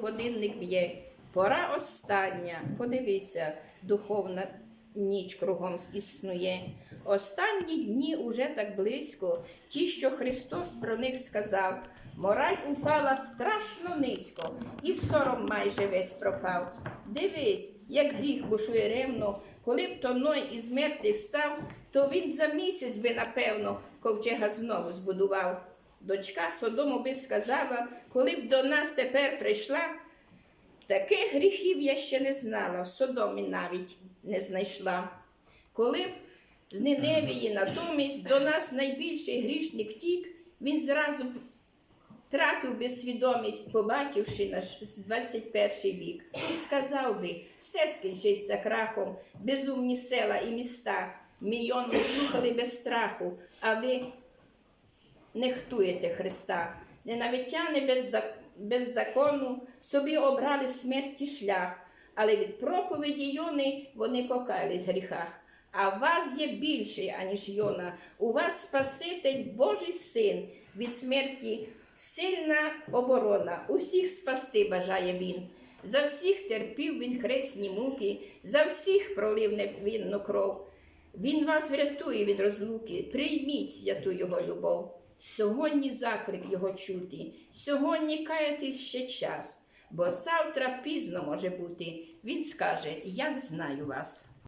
Годинник б'є, пора остання. Подивися, духовна ніч кругом існує. Останні дні уже так близько, ті, що Христос про них сказав. Мораль упала страшно низько, і сором майже весь пропав. Дивись, як гріх бушує ревно, коли б то Ной із мертвих став, то він за місяць би, напевно, ковчега знову збудував. Дочка Содому би сказала, коли б до нас тепер прийшла, таких гріхів я ще не знала, в Содомі навіть не знайшла. Коли б з Ниневії натомість до нас найбільший грішник втік, він зразу б втратив би свідомість, побачивши наш 21 вік, і сказав би, все скінчиться крахом, безумні села і міста, мільйони слухали без страху, а ви нехтуєте Христа. Ненавитяни без, без закону собі обрали смерті шлях, але від проповіді Йони вони покаялись в гріхах. А вас є більший, аніж Йона. У вас Спаситель, Божий син, від смерті сильна оборона. Усіх спасти бажає він. За всіх терпів він хресні муки, за всіх пролив невинну кров. Він вас врятує від розлуки, прийміть святу його любов. Сьогодні заклик його чути, сьогодні каятись ще час, бо завтра пізно може бути. Він скаже: Я не знаю вас.